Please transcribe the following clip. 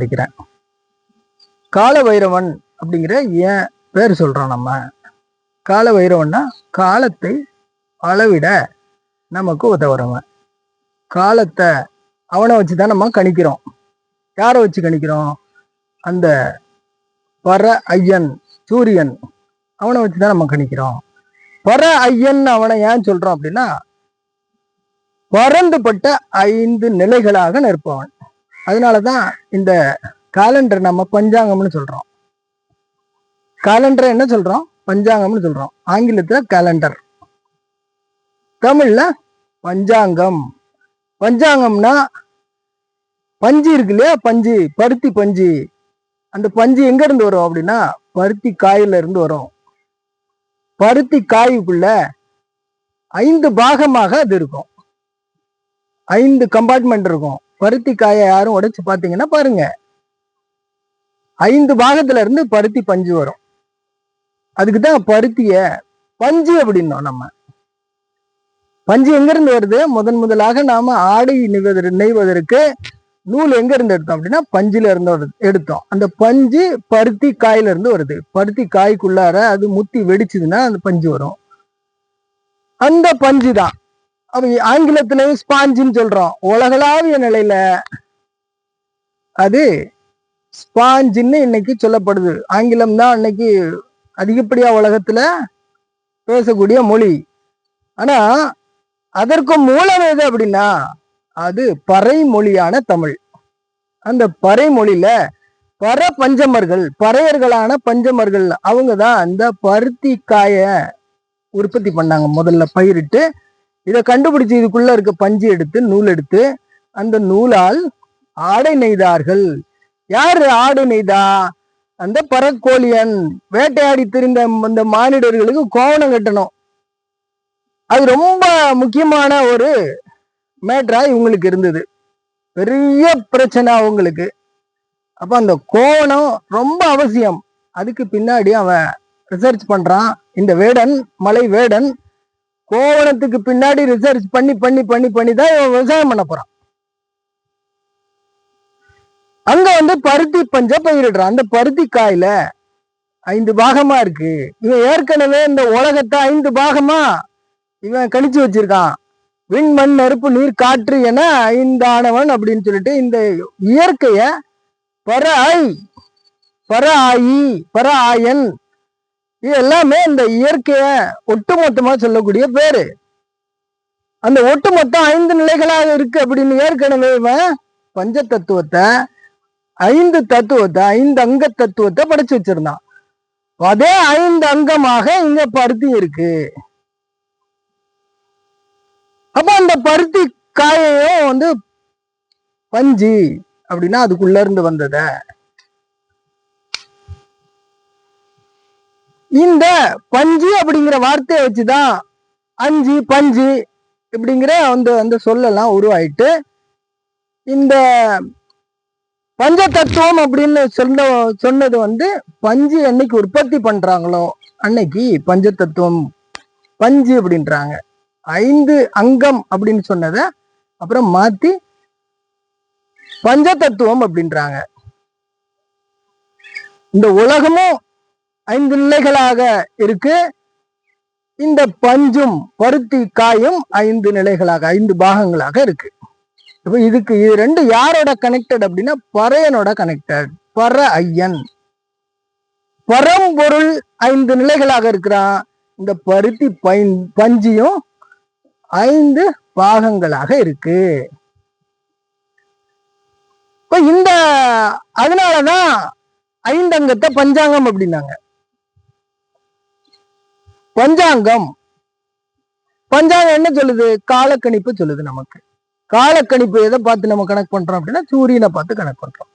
படிக்கிறேன் கால வைரவன் அப்படிங்கிற ஏன் பேர் சொல்றோம் நம்ம? கால வைரவன்னா காலத்தை அளவிட நமக்கு உதவுறவன் காலத்தை அவனை வச்சு தான் நம்ம கணிக்கிறோம். யாரை வச்சு கணிக்கிறோம்? அந்த பர ஐயன் சூரியன் அவனை வச்சு தான் நம்ம கணிக்கிறோம். பர ஐயன் அவனை ஏன் சொல்றோம் அப்படின்னா பறந்துபட்ட ஐந்து நிலைகளாக நிற்பவன் அதனால தான் இந்த காலண்டர் நம்ம பஞ்சாங்கம்னு சொல்கிறோம் காலண்டரை என்ன சொல்கிறோம் பஞ்சாங்கம்னு சொல்கிறோம் ஆங்கிலத்தில் கேலண்டர் தமிழில் பஞ்சாங்கம். பஞ்சாங்கம்னா பஞ்சு இருக்கு இல்லையா? பஞ்சு பருத்தி பஞ்சு. அந்த பஞ்சு எங்கேருந்து வரும் அப்படின்னா பருத்தி காயிலிருந்து வரும். பருத்தி காய்க்குள்ள ஐந்து பாகமாக அது இருக்கும். ஐந்து கம்பார்ட்மெண்ட் இருக்கும். பருத்தி காயை யாரும் உடைச்சு பார்த்தீங்கன்னா பாருங்க. ஐந்து பாகத்துல இருந்து பருத்தி பஞ்சு வரும். அதுக்கு தான் பருத்திய பஞ்சு அப்படின்னோம் நம்ம. பஞ்சு எங்கிருந்து வருது? முதன் முதலாக நாம ஆடை நெய்வதற்கு நெய்வதற்கு நூல் எங்க இருந்து எடுத்தோம் அப்படின்னா பஞ்சுல இருந்து எடுத்தோம். அந்த பஞ்சு பருத்தி காயில இருந்து வருது. பருத்தி காய்க்குள்ளார அது முத்தி வெடிச்சதுன்னா அந்த பஞ்சு வரும். அந்த பஞ்சு தான் அவங்க ஆங்கிலத்திலையும் ஸ்பாஞ்சுன்னு சொல்றோம். உலகளாவிய நிலையில அது ஸ்பாஞ்சுன்னு இன்னைக்கு சொல்லப்படுது. ஆங்கிலம் தான் இன்னைக்கு அதிகப்படியா உலகத்துல பேசக்கூடிய மொழி. ஆனா அதற்கு மூலம் எது அப்படின்னா அது பறை மொழியான தமிழ். அந்த பறை மொழியில பற பஞ்சமர்கள் பறையர்களான பஞ்சமர்கள் அவங்க தான் அந்த பருத்தி காய உற்பத்தி பண்ணாங்க. முதல்ல பயிரிட்டு இதை கண்டுபிடிச்சு இதுக்குள்ள இருக்க பஞ்சு எடுத்து நூல் எடுத்து அந்த நூலால் ஆடை நெய்தார்கள். யாரு ஆடை நெய்தா? அந்த பறக்கோழியன் வேட்டையாடி திரிந்த அந்த மானிடர்களுக்கு கோவணம் கட்டணும். அது ரொம்ப முக்கியமான ஒரு மேட்ரா இவங்களுக்கு இருந்தது. பெரிய பிரச்சனை அவங்களுக்கு. அப்ப அந்த கோவணம் ரொம்ப அவசியம். அதுக்கு பின்னாடி அவன் ரிசர்ச் பண்றான். இந்த வேடன் மலை வேடன் கோவணத்துக்கு பின்னாடி ரிசர்ச் பண்ணி பண்ணி பண்ணி பண்ணி தான் இவன் விவசாயம் பண்ண போறான். அங்க வந்து பருத்தி பஞ்ச பயிரிடுறான். அந்த பருத்தி காயில ஐந்து பாகமா இருக்கு. இவன் ஏற்கனவே இந்த உலகத்தை ஐந்து பாகமா இவன் கணிச்சு வச்சிருக்கான். விண் மண் நெருப்பு நீர் காற்று என ஐந்தானவன் அப்படின்னு சொல்லிட்டு இந்த இயற்கைய பர ஐ பர ஆயி பர ஆயன் இது எல்லாமே இந்த இயற்கைய ஒட்டுமொத்தமா சொல்லக்கூடிய பேரு. அந்த ஒட்டுமொத்தம் ஐந்து நிலைகளாக இருக்கு அப்படின்னு ஏற்கனவே இவன் பஞ்ச தத்துவத்தை ஐந்து தத்துவத்தை ஐந்து அங்க தத்துவத்தை படைச்சு வச்சிருந்தான். அதே ஐந்து அங்கமாக இங்க பருத்தி இருக்கு. அப்ப அந்த பருத்தி காயையும் வந்து பஞ்சு அப்படின்னா அதுக்குள்ள இருந்து வந்ததை. இந்த பஞ்சு அப்படிங்கிற வார்த்தையை வச்சுதான் அஞ்சு பஞ்சு இப்படிங்கிற அந்த அந்த சொல்லலாம் உருவாயிட்டு இந்த பஞ்ச தத்துவம் அப்படின்னு சொன்ன சொன்னது வந்து பஞ்சு என்னைக்கு உற்பத்தி பண்றாங்களோ அன்னைக்கு பஞ்ச தத்துவம் பஞ்சு அப்படின்றாங்க. ஐந்து அங்கம் அப்படின்னு சொன்னதை அப்புறம் மாத்தி பஞ்ச தத்துவம் அப்படின்றாங்க. இந்த உலகமும் ஐந்து நிலைகளாக இருக்கு. இந்த பஞ்சும் பருத்தி காயும் ஐந்து நிலைகளாக ஐந்து பாகங்களாக இருக்கு. இப்ப இதுக்கு இது ரெண்டு யாரோட கனெக்டட் அப்படின்னா பறையனோட கனெக்டட் பற ஐயன். பரம்பொருள் ஐந்து நிலைகளாக இருக்கிறான். இந்த பருத்தி பைன் பஞ்சியும் ஐந்து பாகங்களாக இருக்கு. இப்ப இந்த அதனாலதான் ஐந்தங்கத்தை பஞ்சாங்கம் அப்படின்னாங்க. பஞ்சாங்கம். பஞ்சாங்கம் என்ன சொல்லுது? காலக்கணிப்பு சொல்லுது நமக்கு. காலக்கணிப்பு எதை பார்த்து நம்ம கணக்கு பண்றோம் அப்படின்னா சூரியனை பார்த்து கணக்கு பண்றோம்.